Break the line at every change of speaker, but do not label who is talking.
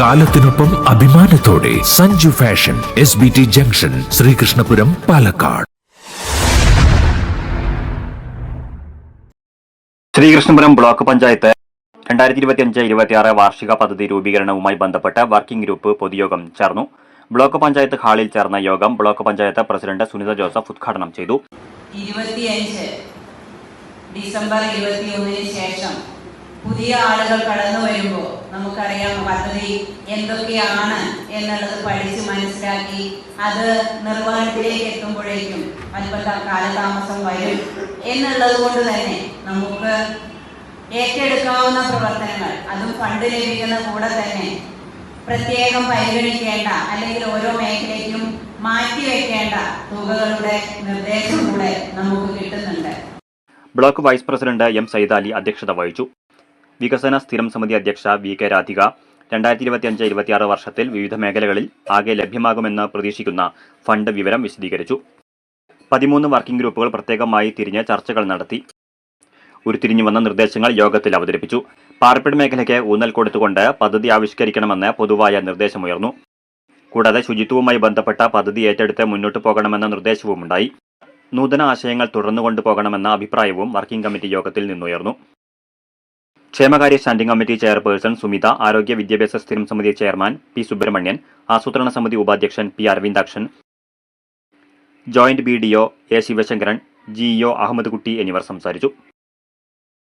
കാലത്തിനൊപ്പം അഭിമാനത്തോടെ Sanju fashion S B T junction Sreekrishnapuram Palakkad.
Sreekrishnapuram block panchayat രണ്ടായിരത്തി ഇരുപത്തി അഞ്ച് ഇരുപത്തിയാറ് വാർഷിക പദ്ധതി രൂപീകരണവുമായി ബന്ധപ്പെട്ട് വർക്കിംഗ് ഗ്രൂപ്പ് പൊതുയോഗം ചേർന്നു. ബ്ലോക്ക് പഞ്ചായത്ത് ഹാളിൽ ചേർന്ന യോഗം ബ്ലോക്ക് പഞ്ചായത്ത് പ്രസിഡന്റ് സുനിത ജോസഫ് ഉദ്ഘാടനം ചെയ്തു.
ഇരുപത്തിയഞ്ച് ഡിസംബർ ഇരുപത്തിയൊന്നിന് ശേഷം പുതിയ ആളുകൾ കടന്നു വരുമ്പോൾ നമുക്കറിയാം പദ്ധതി എന്തൊക്കെയാണ് എന്നുള്ളത് പഠിച്ച് മനസ്സിലാക്കി അത് നിർവഹണത്തിലേക്ക് എത്തുമ്പോഴേക്കും അല്പത്ത കാലതാമസം വരും എന്നുള്ളത് കൊണ്ട് തന്നെ നമുക്ക് ഏറ്റെടുക്കാവുന്ന പ്രവർത്തനങ്ങൾ അതും ഫണ്ട് ലഭിക്കുന്ന കൂടെ തന്നെ പ്രത്യേകം പരിഗണിക്കേണ്ട അല്ലെങ്കിൽ ഓരോ മേഖലയ്ക്കും മാറ്റിവെക്കേണ്ട തുകകളുടെ നിർദ്ദേശം കൂടെ നമുക്ക് കിട്ടുന്നുണ്ട്.
Block vice president M Saidali അധ്യക്ഷത വഹിച്ചു. വികസന സ്ഥിരം സമിതി അധ്യക്ഷ വി കെ രാധിക രണ്ടായിരത്തി ഇരുപത്തി അഞ്ച് ഇരുപത്തിയാറ് വർഷത്തിൽ വിവിധ മേഖലകളിൽ ആകെ ലഭ്യമാകുമെന്ന് പ്രതീക്ഷിക്കുന്ന ഫണ്ട് വിവരം വിശദീകരിച്ചു. പതിമൂന്ന് വർക്കിംഗ് ഗ്രൂപ്പുകൾ പ്രത്യേകമായി തിരിഞ്ഞ് ചർച്ചകൾ നടത്തി ഉരുത്തിരിഞ്ഞു വന്ന നിർദ്ദേശങ്ങൾ യോഗത്തിൽ അവതരിപ്പിച്ചു. പാർപ്പിട മേഖലയ്ക്ക് ഊന്നൽ കൊടുത്തുകൊണ്ട് പദ്ധതി ആവിഷ്കരിക്കണമെന്ന് പൊതുവായ നിർദ്ദേശമുയർന്നു. കൂടാതെ ശുചിത്വവുമായി ബന്ധപ്പെട്ട പദ്ധതി ഏറ്റെടുത്ത് മുന്നോട്ട് പോകണമെന്ന നിർദ്ദേശവുമുണ്ടായി. നൂതന ആശയങ്ങൾ തുടർന്നു കൊണ്ടുപോകണമെന്ന അഭിപ്രായവും വർക്കിംഗ് കമ്മിറ്റി യോഗത്തിൽ നിന്നുയർന്നു. ക്ഷേമകാര്യ സ്റ്റാൻഡിംഗ് കമ്മിറ്റി ചെയർപേഴ്സൺ സുമിത ആരോഗ്യ വിദ്യാഭ്യാസ സ്ഥിരം സമിതി ചെയർമാൻ പി സുബ്രഹ്മണ്യൻ ആസൂത്രണ സമിതി ഉപാധ്യക്ഷൻ P Aravindakshan joint B D O A Sivasankaran G EO Ahammed Kutty എന്നിവർ സംസാരിച്ചു.